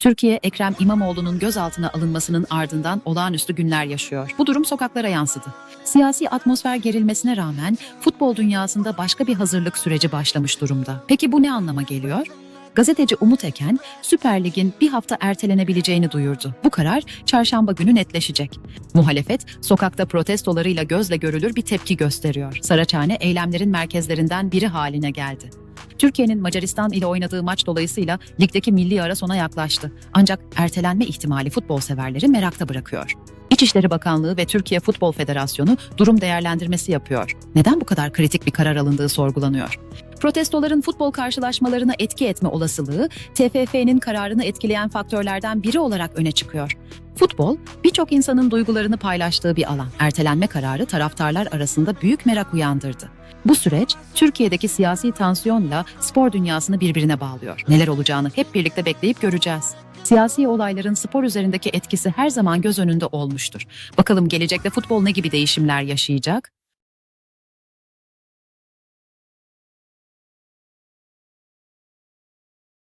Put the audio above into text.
Türkiye, Ekrem İmamoğlu'nun gözaltına alınmasının ardından olağanüstü günler yaşıyor. Bu durum sokaklara yansıdı. Siyasi atmosfer gerilmesine rağmen futbol dünyasında başka bir hazırlık süreci başlamış durumda. Peki bu ne anlama geliyor? Gazeteci Umut Eken, Süper Lig'in bir hafta ertelenebileceğini duyurdu. Bu karar çarşamba günü netleşecek. Muhalefet, sokakta protestolarıyla gözle görülür bir tepki gösteriyor. Saraçhane eylemlerin merkezlerinden biri haline geldi. Türkiye'nin Macaristan ile oynadığı maç dolayısıyla ligdeki milli ara sona yaklaştı. Ancak ertelenme ihtimali futbol severleri merakta bırakıyor. İçişleri Bakanlığı ve Türkiye Futbol Federasyonu durum değerlendirmesi yapıyor. Neden bu kadar kritik bir karar alındığı sorgulanıyor. Protestoların futbol karşılaşmalarına etki etme olasılığı TFF'nin kararını etkileyen faktörlerden biri olarak öne çıkıyor. Futbol, birçok insanın duygularını paylaştığı bir alan. Ertelenme kararı taraftarlar arasında büyük merak uyandırdı. Bu süreç Türkiye'deki siyasi tansiyonla spor dünyasını birbirine bağlıyor. Neler olacağını hep birlikte bekleyip göreceğiz. Siyasi olayların spor üzerindeki etkisi her zaman göz önünde olmuştur. Bakalım gelecekte futbol ne gibi değişimler yaşayacak?